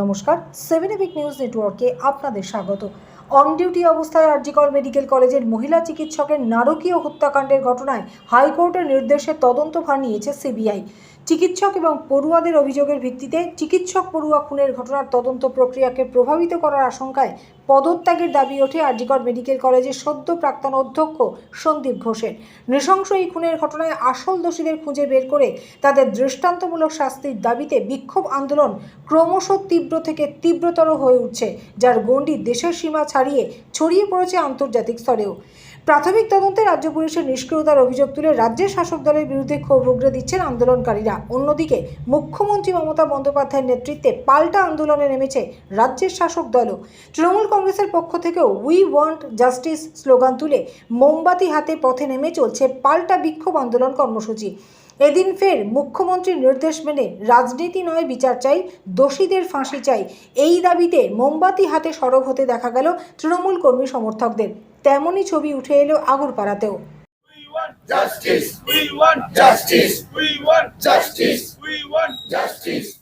নমস্কার seven EPIC news নেটওয়ার্কে আপনাদের স্বাগত। অন ডিউটি অবস্থায় আরজিকর মেডিকেল কলেজের মহিলা চিকিৎসকের নারকীয় হত্যাকাণ্ডের ঘটনায় হাইকোর্টের নির্দেশে তদন্তভার নিয়েছে সিবিআই। চিকিৎসক এবং পড়ুয়াদের অভিযোগের ভিত্তিতে চিকিৎসক পড়ুয়া খুনের ঘটনার তদন্ত প্রক্রিয়াকে প্রভাবিত করার আশঙ্কায় পদত্যাগের দাবি ওঠে আরজিকর মেডিকেল কলেজের সদ্য প্রাক্তন অধ্যক্ষ সন্দীপ ঘোষের। নৃশংস এই খুনের ঘটনায় আসল দোষীদের খুঁজে বের করে তাদের দৃষ্টান্তমূলক শাস্তির দাবিতে বিক্ষোভ আন্দোলন ক্রমশ তীব্র থেকে তীব্রতর হয়ে উঠছে, যার গণ্ডি দেশের সীমা ছাড়িয়ে ছড়িয়ে পড়েছে আন্তর্জাতিক স্তরেও। প্রাথমিক তদন্তে রাজ্য পুলিশের নিষ্ক্রিয়তার অভিযোগ তুলে রাজ্যের শাসক দলের বিরুদ্ধে ক্ষোভ উগরে দিচ্ছেন আন্দোলনকারীরা। অন্যদিকে, মুখ্যমন্ত্রী মমতা বন্দ্যোপাধ্যায়ের নেতৃত্বে পাল্টা আন্দোলনে নেমেছে রাজ্যের শাসক দলও। তৃণমূল কংগ্রেসের পক্ষ থেকেও উই ওয়ান্ট জাস্টিস স্লোগান তুলে মোমবাতি হাতে পথে নেমে চলছে পাল্টা বিক্ষোভ আন্দোলন কর্মসূচি। এদিন ফের মুখ্যমন্ত্রীর নির্দেশ মেনে রাজনীতি নয় বিচার চাই, দোষীদের ফাঁসি চাই এই দাবিতে মোমবাতি হাতে সরব হতে দেখা গেল তৃণমূল কর্মী সমর্থকদের তেমনই ছবি উঠে এলো আগরপাড়াতেও Justice. We want Justice. We want Justice. We want Justice.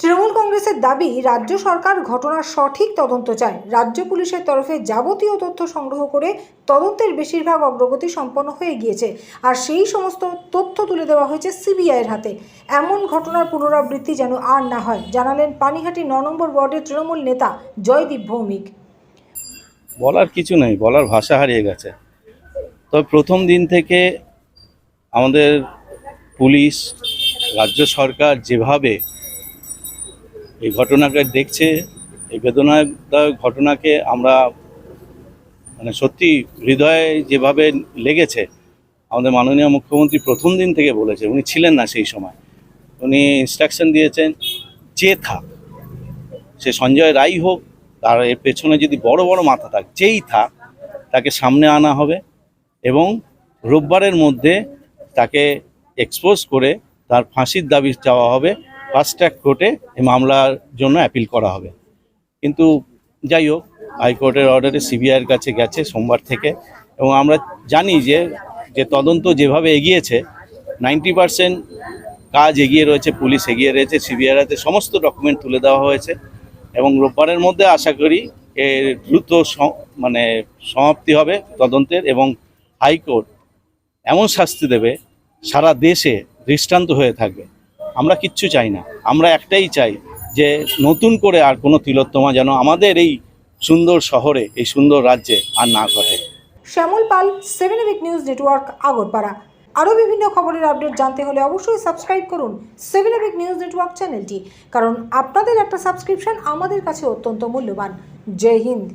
Trinamool কংগ্রেসের দাবি, রাজ্য সরকার ঘটনার সঠিক তদন্ত চায়। রাজ্য পুলিশের তরফে যাবতীয় তথ্য সংগ্রহ করে তদন্তের বেশিরভাগ অগ্রগতি সম্পন্ন হয়ে গিয়েছে। আর সেই সমস্ত তথ্য তুলে দেওয়া হয়েছে সিবিআইয়ের হাতে। এমন ঘটনার পুনরাবৃত্তি যেন আর না হয়, জানালেন পানিহাটি ন নম্বর ওয়ার্ডের তৃণমূল নেতা জয়দীপ ভৌমিক। বলার কিছু নেই, বলার ভাষা হারিয়ে গেছে। তবে প্রথম দিন থেকে আমাদের পুলিশ রাজ্য সরকার যেভাবে এই ঘটনাকে দেখছে, এই বেদনাদায়ক ঘটনাকে আমরা মানে সত্যি হৃদয়ে যেভাবে লেগেছে, আমাদের মাননীয় মুখ্যমন্ত্রী প্রথম দিন থেকে বলেছে, উনি ছিলেন না সেই সময়। উনি ইনস্ট্রাকশন দিয়েছেন যে থাক, সে সঞ্জয় রাই হোক, তার এর পেছনে যদি বড় বড় মাথা থাক, যেই থাক, তাকে সামনে আনা হবে এবং রোববারের মধ্যে তাকে এক্সপোজ করে তার ফাঁসির দাবি চাওয়া হবে। ফাস্ট ট্র্যাক কোর্টে এই মামলার জন্য অ্যাপিল করা হবে। কিন্তু যাই হোক হাইকোর্টের অর্ডারে সিবিআইয়ের কাছে গেছে সোমবার থেকে এবং আমরা জানি যে যে তদন্ত যেভাবে এগিয়েছে নাইনটি পার্সেন্ট কাজ এগিয়ে রয়েছে, পুলিশ এগিয়ে রয়েছে সিবিআইয়ের হাতে সমস্ত ডকুমেন্ট তুলে দেওয়া হয়েছে এবং রোববারের মধ্যে আশা করি এর দ্রুত মানে সমাপ্তি হবে তদন্তের এবং হাইকোর্ট এমন শাস্তি দেবে সারা দেশে দৃষ্টান্ত হয়ে থাকবে। আমরা কিচ্ছু চাই না। আমরা একটাই চাই যে নতুন করে আর কোনো তিলোত্তমা যেন আমাদের এই সুন্দর শহরে, এই সুন্দর রাজ্যে আর না ঘটে। Shyamal Pal, seven week news network, Agarpara. আরও বিভিন্ন খবরের আপডেট জানতে হলে অবশ্যই সাবস্ক্রাইব করুন সেভেন উইক নিউজ নেটওয়ার্ক চ্যানেলটি, কারণ আপনাদের একটা সাবস্ক্রিপশন আমাদের কাছে অত্যন্ত মূল্যবান। জয় হিন্দ।